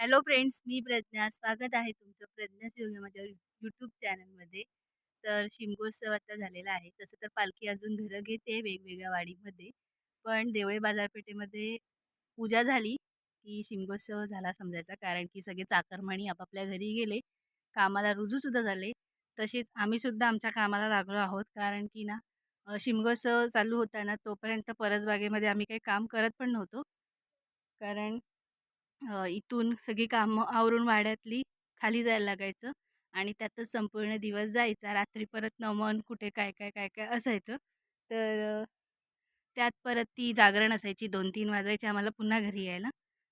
Hello friends मी प्रज्ञा. स्वागत आहे तुमचं प्रज्ञाच योग्य माझ्या यूट्यूब चॅनलमध्ये. तर शिमगोत्सव आता झालेला आहे. तसं तर पालखी अजून घरं घेते वेगवेगळ्या वाडीमध्ये. पण देवळे बाजारपेठेमध्ये पूजा झाली की शिमगोत्सव झाला समजायचा. कारण की सगळे चाकरमणी आपापल्या घरी गेले. कामाला रुजूसुद्धा झाले. तसेच आम्हीसुद्धा आमच्या कामाला लागलो आहोत. कारण की ना शिमगोत्सव चालू होता ना तोपर्यंत परसबागेमध्ये आम्ही काही काम करत पण नव्हतो. कारण इथून सगळी कामं आवरून वाड्यातली खाली जायला लागायचं आणि त्यातच संपूर्ण दिवस जायचा. रात्री परत नमन कुठे काय काय काय काय असायचं. तर त्यात परत ती जागरण असायची दोन तीन वाजायची आम्हाला पुन्हा घरी यायला.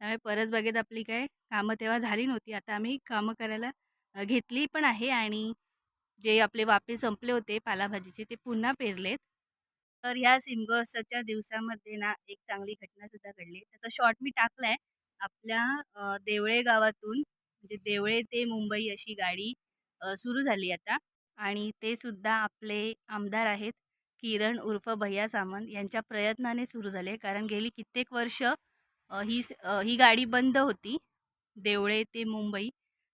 त्यामुळे परसबागेत आपली काय कामं तेव्हा झाली नव्हती. आता आम्ही कामं करायला घेतली पण आहे आणि जे आपले वापे संपले होते पालाभाजीचे ते पुन्हा पेरलेत. तर ह्या शिमगोत्सवच्या दिवसामध्ये ना एक चांगली घटनासुद्धा घडली. त्याचा शॉर्ट मी टाकला आहे आपल्या देवळे गावातून म्हणजे देवळे ते मुंबई अशी गाडी सुरू झाली आता. आणि ते सुद्धा आपले आमदार आहेत किरण उर्फ भैया सामंत यांच्या प्रयत्नाने सुरू झाले. कारण गेली कित्येक वर्ष ही ही गाडी बंद होती देवळे ते मुंबई.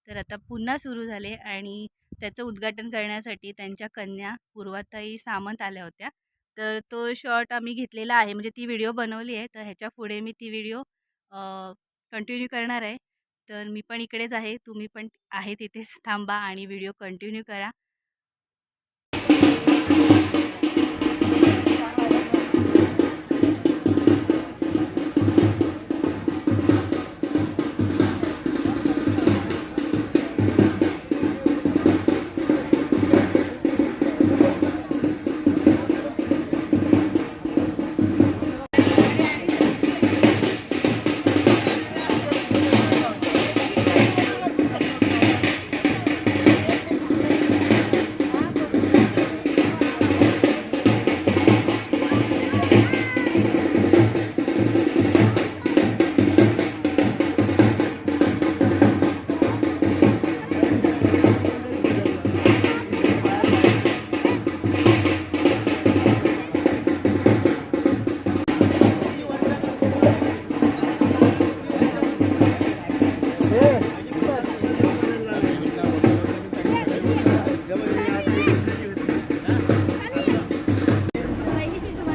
तर आता पुन्हा सुरू झाले आणि त्याचं उद्घाटन करण्यासाठी त्यांच्या कन्या पूर्वाताई सामंत आल्या होत्या. तर तो शॉर्ट आम्ही घेतलेला आहे. म्हणजे ती व्हिडिओ बनवली आहे. तर ह्याच्या पुढे मी ती व्हिडिओ कंटिन्यू करणार आहे. तर मी पण इकडेच आहे. तुम्ही पण आहे तिथेच थांबा आणि व्हिडिओ कंटिन्यू करा.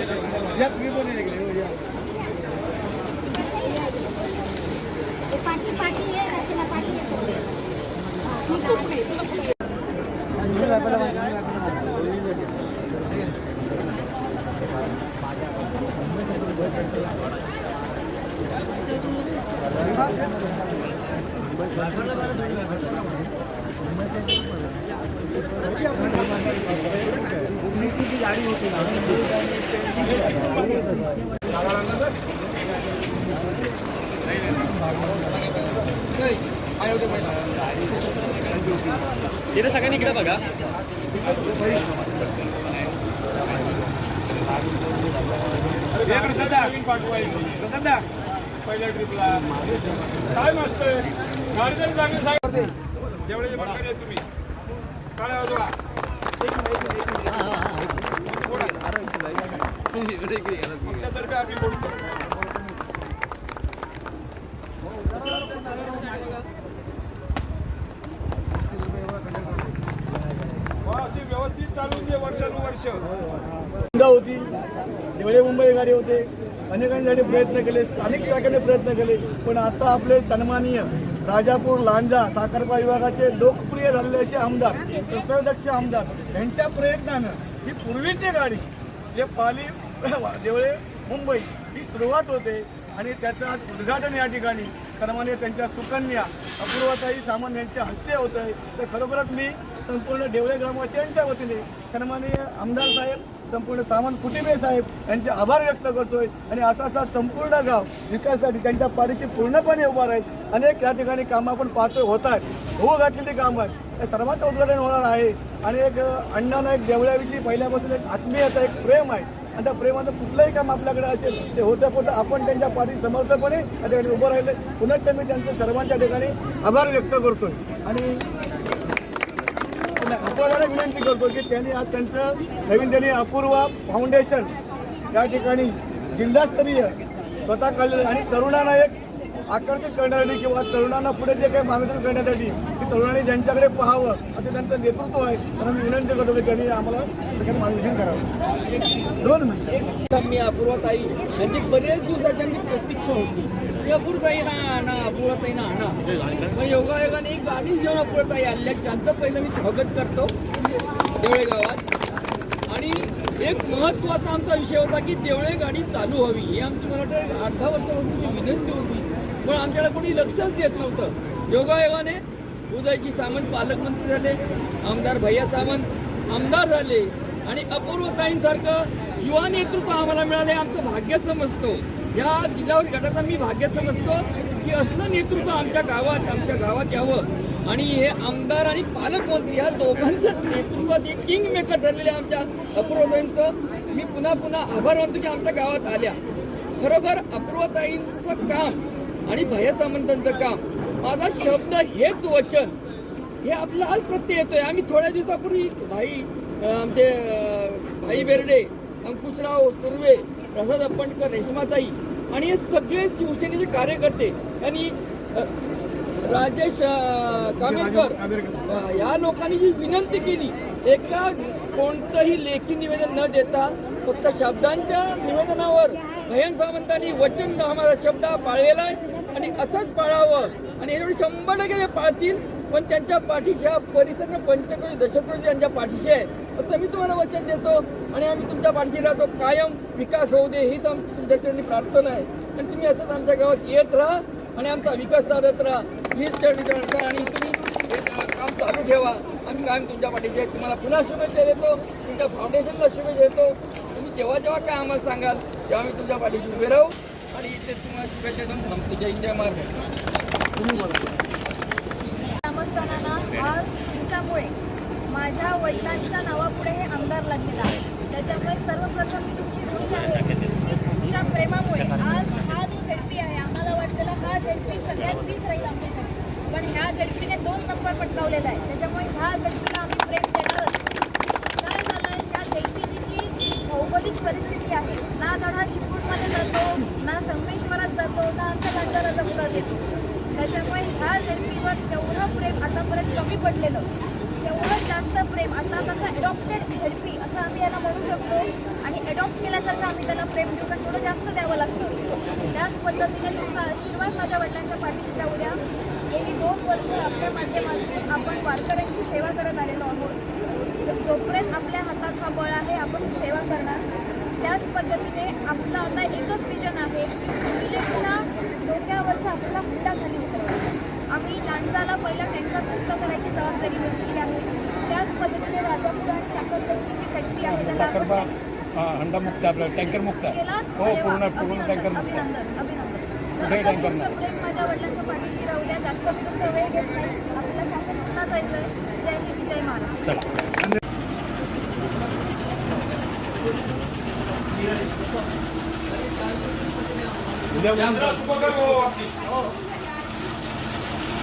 तुम्ही पण इकडे, हो, या. पाठी पाठी आहे रचना पाठी आहे गाडी होती ना. सगळ्यांनी इकडे बघा. प्रसादा प्रसादा. पहिल्या ट्रिपला काय मस्त गाडी जर चांगली सांगते जेवढे तुम्ही. काळ्या वाजवा पक्षातर्फे आम्ही बोलतो ती चालून दे वर्षानुवर्ष होती देवळे मुंबई गाडी होते. अनेकांसाठी प्रयत्न केले स्थानिक शाखेने प्रयत्न केले पण आता आपले सन्माननीय राजापूर लांजा साखरपा विभागाचे लोकप्रिय झालेले असे आमदार प्रत्यक्ष आमदार यांच्या प्रयत्नानं ही पूर्वीची गाडी जे पाली देवळे मुंबई ही सुरुवात होते. आणि त्याचं आज उद्घाटन या ठिकाणी. क्रमाने म्हणजे त्यांच्या सुकन्या अपूर्वताई सामंत यांच्या हस्ते होत आहे. तर खरोखरच मी संपूर्ण देवळे ग्रामवासियांच्या वतीने सन्माननीय म्हणजे आमदार साहेब संपूर्ण सामंत कुटुंबे साहेब यांचे आभार व्यक्त करतोय. आणि असा असा संपूर्ण गाव विकासासाठी त्यांच्या पाठीशी पूर्णपणे उभा राहील. अनेक या ठिकाणी कामं आपण पाहतोय होत आहेत. होऊ घातलेली कामं आहेत. या सर्वांचं उद्घाटन होणार आहे. आणि एक अण्णांना एक देवळ्याविषयी पहिल्यापासून एक आत्मीयता एक प्रेम आहे. आणि त्या प्रेमाचं कुठलंही काम आपल्याकडे असेल ते होतं होतं आपण त्यांच्या पाठी समर्थपणे या ठिकाणी उभं राहिले. पुनश्च मी त्यांचं सर्वांच्या ठिकाणी आभार व्यक्त करतोय. आणि आपल्याला विनंती करतो की त्यांनी आज त्यांचं नवीन त्यांनी अपूर्वा फाउंडेशन या ठिकाणी जिल्हास्तरीय स्वतः काढलेलं आणि तरुणांना एक आकर्षित करण्यासाठी किंवा तरुणांना पुढे जे काही मार्गदर्शन करण्यासाठी तरुणांनी ज्यांच्याकडे पाहावं असं त्यांचं नेतृत्व आहे तर मी विनंती करतो की त्यांनी आम्हाला त्याच्यात मार्गदर्शन करावं. दोन मिनिटं. मी अपूर्वताई यांची बरेच दिवसाची आमची प्रतीक्षा होती. अपूर्ताई अपूर्वताई ना आणा अपूर्वताई ना आणा मग योगायोगाने एक गाडीच घेऊन अपूर्वताई आणल्या त्यांचं पहिलं मी स्वागत करतो. देवळे गावात आणि एक महत्त्वाचा आमचा विषय होता की देवळे गाडी चालू हवी ही आमची मला वाटतं आठ दहा वर्षापासून विनंती होती. पण आमच्याकडे कोणी लक्षच देत नव्हतं. योगायोगाने उदयजी सामंत पालकमंत्री झाले आमदार भैया सावंत आमदार झाले आणि अपूर्वताईंसारखं युवा नेतृत्व आम्हाला मिळाले आमचं भाग्य समजतो. या जिल्हा गटाचा मी भाग्य समजतो की असलं नेतृत्व आमच्या गावात आमच्या गावात यावं. आणि हे आमदार आणि पालकमंत्री या दोघांचं नेतृत्वात एक किंग मेकर ठरलेले आमच्या अपूर्वताईंचं. मी पुन्हा पुन्हा आभार मानतो की आमच्या गावात आल्या. खरोखर अपूर्वताईंचं काम आणि भैया सामंतांचं काम माझा शब्द हेच वचन. हे आपल्याला आज प्रत्यय येतोय. आम्ही थोड्या दिवसापूर्वी भाई आमचे भाई बेर्डे अंकुशराव सुर्वे प्रसाद अप्पणकर रेशमाताई आणि हे सगळे शिवसेनेचे कार्यकर्ते अं, राजेश कामेकर या लोकांनी जी विनंती केली एका कोणतंही लेखी निवेदन न देता फक्त शब्दांच्या निवेदनावर भयन सावंतांनी वचन आम्हाला शब्द पाळलेला आहे. आणि असंच पाळावं. आणि यावेळी शंभर टक्के ते पाळतील पण त्यांच्या पाठीशी हा परिसर पंचकोटी दशकोटी त्यांच्या पाठीशी आहे. फक्त मी तुम्हाला वचन देतो आणि आम्ही तुमच्या पाठीशी राहतो. कायम विकास होऊ दे हीच तर तुमच्याकडे प्रार्थना आहे. आणि तुम्ही असंच आमच्या गावात येत राहा आणि आमचा विकास साधत राहा. हीच त्या ठिकाणी आणि तुम्ही काम चालू ठेवा. आम्ही कायम तुमच्या पाठीशी आहे. तुम्हाला पुन्हा शुभेच्छा देतो. तुमच्या फाउंडेशनला शुभेच्छा देतो. तुम्ही जेव्हा जेव्हा काय आम्हाला सांगाल तेव्हा आम्ही तुमच्या पाठीशी उभे राहू. आणि इथे तुम्हाला शुभेच्छा देऊन थांबतो. जय जय महाराष्ट्र. ग्रामस्थांना आज तुमच्यामुळे माझ्या वडिलांच्या नावापुढे हे आमदार लागलेला आहे. त्याच्यामुळे सर्वप्रथम मी तुमची ऋणी आहे. की तुमच्या प्रेमामुळे आज हा जो झेडपी आहे आम्हाला वाटलेला हा झेडपी सगळ्यात वीक राहील आमच्यासाठी पण ह्या झेडपीने दोन नंबर पटकावलेला आहे. त्याच्यामुळे ह्या झेडपीला आम्ही प्रेम देणारच. काय झालं आहे ह्या झेडपीची जी भौगोलिक परिस्थिती आहे ना गडा चिपळूणमध्ये जातो ना संगमेश्वरात जातो ना आमच्या गांधारा जमुनात येतो त्याच्यामुळे ह्या झेडपीवर जेवढं प्रेम आतापर्यंत कमी पडलेलं तेवढं जास्त प्रेम आता कसं ॲडॉप्टेड झेडपी असं आम्ही याला म्हणू शकतो. आणि ॲडॉप्ट केल्यासारखं आम्ही त्याला प्रेम देऊ पण थोडं जास्त द्यावं लागतं. त्याच पद्धतीने तुमचा आशीर्वाद माझ्या वडिलांच्या पाठीशी द्या उद्या गेली दोन वर्ष आपल्या माध्यमातून आपण वारकऱ्यांची सेवा करत आलेलो आहोत. जो- जोपर्यंत आपल्या हातात हा बळ आहे आपण सेवा करणार. त्याच पद्धतीने आपलं आता एकच विजन आहे. विलेजच्या डोक्यावरचा आपला हुंडा खाली आम्ही लांजाला पहिला टँकर मुक्त करायची जबाबदारी घेतलेली आहे. त्याच पद्धतीने राजापूर आणि जी फॅक्टरी आहे त्याला हंडा मुक्त आपला टँकर मुक्त केला. हो पूर्ण पूर्ण टँकर मुक्त अभिनंदन माझ्या वडिलांच्या पाठीशी राहू द्या. जास्त मी तुमचा वेळ घेत नाही. आपल्याला शाखेत पुन्हा जायचं आहे जय हिंद जय महाराष्ट्र. चला.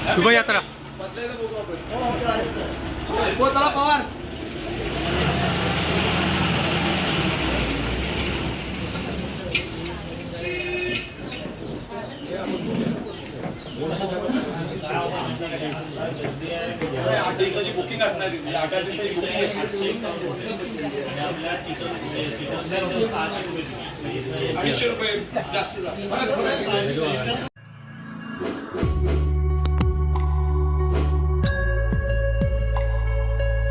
शुभयात्रा हो आठ दिवसाची बुकिंग असणार आहे. आठ आठ दिवसाची बुकिंग अडीचशे रुपये जास्त